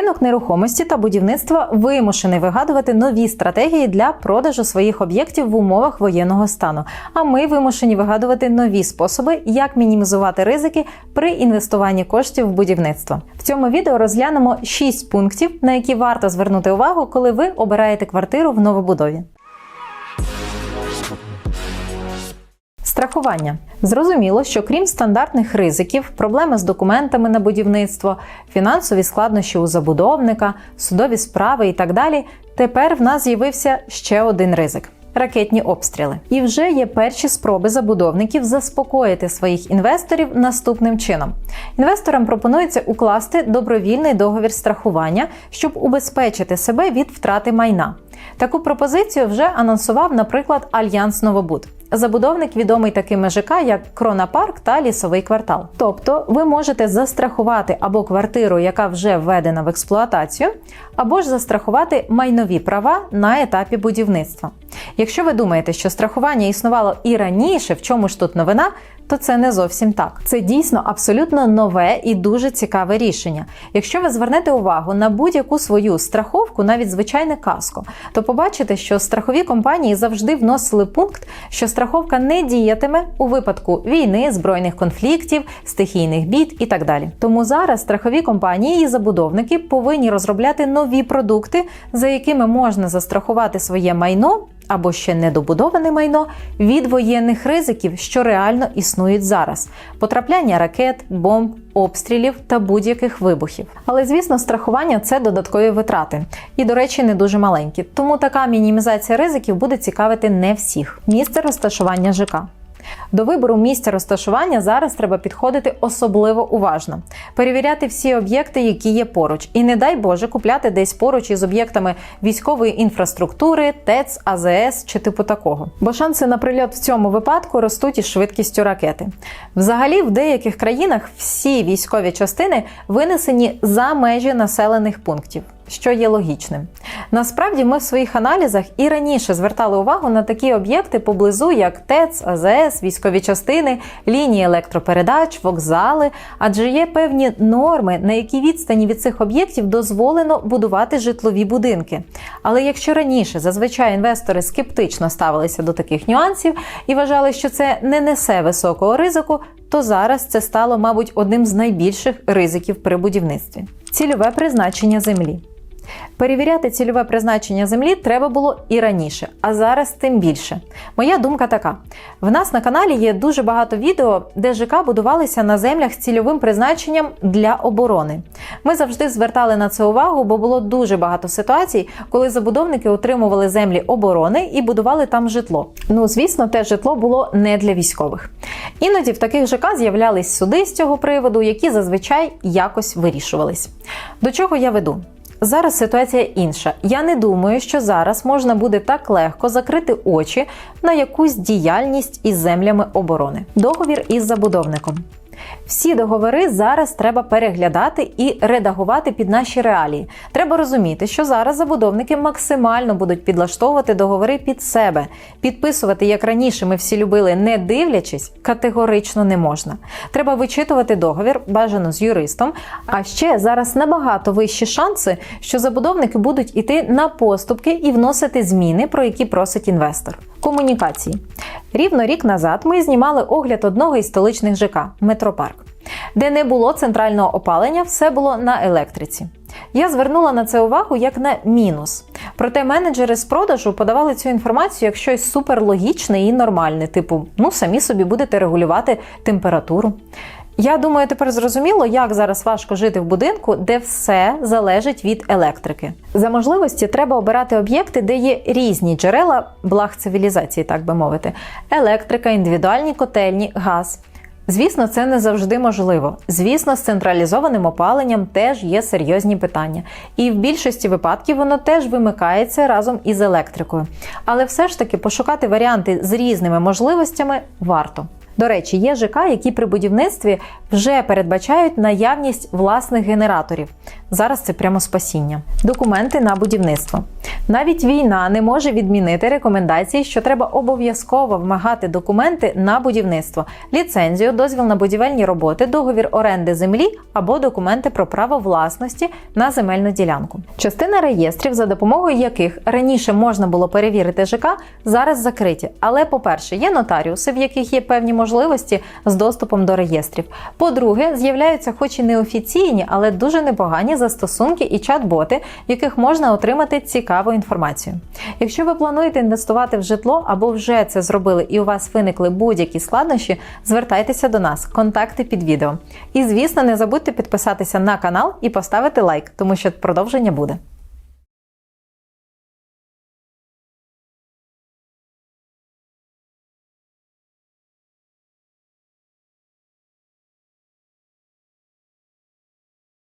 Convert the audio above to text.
Ринок нерухомості та будівництва вимушений вигадувати нові стратегії для продажу своїх об'єктів в умовах воєнного стану. А ми вимушені вигадувати нові способи, як мінімізувати ризики при інвестуванні коштів в будівництво. В цьому відео розглянемо 6 пунктів, на які варто звернути увагу, коли ви обираєте квартиру в новобудові. Страхування зрозуміло, що крім стандартних ризиків, проблеми з документами на будівництво, фінансові складнощі у забудовника, судові справи і так далі. Тепер в нас з'явився ще один ризик. Ракетні обстріли, і вже є перші спроби забудовників заспокоїти своїх інвесторів наступним чином. Інвесторам пропонується укласти добровільний договір страхування, щоб убезпечити себе від втрати майна. Таку пропозицію вже анонсував, наприклад, Альянс Новобуд. Забудовник відомий такими ЖК, як Кронапарк та лісовий квартал. Тобто ви можете застрахувати або квартиру, яка вже введена в експлуатацію, або ж застрахувати майнові права на етапі будівництва. Якщо ви думаєте, що страхування існувало і раніше, в чому ж тут новина, то це не зовсім так. Це дійсно абсолютно нове і дуже цікаве рішення. Якщо ви звернете увагу на будь-яку свою страховку, навіть звичайне каско, то побачите, що страхові компанії завжди вносили пункт, що страховка не діятиме у випадку війни, збройних конфліктів, стихійних бід і так далі. Тому зараз страхові компанії і забудовники повинні розробляти нові продукти, за якими можна застрахувати своє майно або ще недобудоване майно від воєнних ризиків, що реально існують зараз: потрапляння ракет, бомб, обстрілів та будь-яких вибухів. Але звісно, страхування це додаткові витрати, і, до речі, не дуже маленькі. Тому така мінімізація ризиків буде цікавити не всіх. Місце розташування ЖК. До вибору місця розташування зараз треба підходити особливо уважно, перевіряти всі об'єкти, які є поруч, і не дай Боже купляти десь поруч із об'єктами військової інфраструктури, ТЕЦ, АЗС чи типу такого. Бо шанси на прильот в цьому випадку ростуть із швидкістю ракети. Взагалі, в деяких країнах всі військові частини винесені за межі населених пунктів що є логічним. Насправді, ми в своїх аналізах і раніше звертали увагу на такі об'єкти поблизу, як ТЕЦ, АЗС, військові частини, лінії електропередач, вокзали, адже є певні норми, на які відстані від цих об'єктів дозволено будувати житлові будинки. Але якщо раніше зазвичай інвестори скептично ставилися до таких нюансів і вважали, що це не несе високого ризику, то зараз це стало, мабуть, одним з найбільших ризиків при будівництві. Цільове призначення землі. Перевіряти цільове призначення землі треба було і раніше, а зараз тим більше. Моя думка така: в нас на каналі є дуже багато відео, де ЖК будувалися на землях з цільовим призначенням для оборони. Ми завжди звертали на це увагу, бо було дуже багато ситуацій, коли забудовники отримували землі оборони і будували там житло. Ну, звісно, те житло було не для військових. Іноді в таких ЖК з'являлись суди з цього приводу, які зазвичай якось вирішувались. До чого я веду? Зараз ситуація інша. Я не думаю, що зараз можна буде так легко закрити очі на якусь діяльність із землями оборони. Договір із забудовником. Всі договори зараз треба переглядати і редагувати під наші реалії. Треба розуміти, що зараз забудовники максимально будуть підлаштовувати договори під себе. Підписувати, як раніше ми всі любили, не дивлячись, категорично не можна. Треба вичитувати договір, бажано з юристом. А ще зараз набагато вищі шанси, що забудовники будуть іти на поступки і вносити зміни, про які просить інвестор. Комунікації. Рівно рік назад ми знімали огляд одного із столичних ЖК Метропарк, де не було центрального опалення, все було на електриці. Я звернула на це увагу як на мінус. Проте менеджери з продажу подавали цю інформацію як щось суперлогічне і нормальне, типу, ну самі собі будете регулювати температуру. Я думаю, тепер зрозуміло, як зараз важко жити в будинку, де все залежить від електрики. За можливості треба обирати об'єкти, де є різні джерела благ цивілізації, так би мовити: електрика, індивідуальні котельні, газ. Звісно, це не завжди можливо. Звісно, з централізованим опаленням теж є серйозні питання, і в більшості випадків воно теж вимикається разом із електрикою. Але все ж таки пошукати варіанти з різними можливостями варто. До речі, є ЖК, які при будівництві вже передбачають наявність власних генераторів. Зараз це прямо спасіння. Документи на будівництво. Навіть війна не може відмінити рекомендації, що треба обов'язково вимагати документи на будівництво, ліцензію, дозвіл на будівельні роботи, договір оренди землі або документи про право власності на земельну ділянку. Частина реєстрів, за допомогою яких раніше можна було перевірити ЖК, зараз закриті. Але, по-перше, є нотаріуси, в яких є певні можливості з доступом до реєстрів. По-друге, з'являються, хоч і неофіційні, але дуже непогані застосунки і чат-боти, в яких можна отримати цікаву інформацію. Якщо ви плануєте інвестувати в житло або вже це зробили і у вас виникли будь-які складнощі, звертайтеся до нас, контакти під відео. І звісно, не забудьте підписатися на канал і поставити лайк, тому що продовження буде.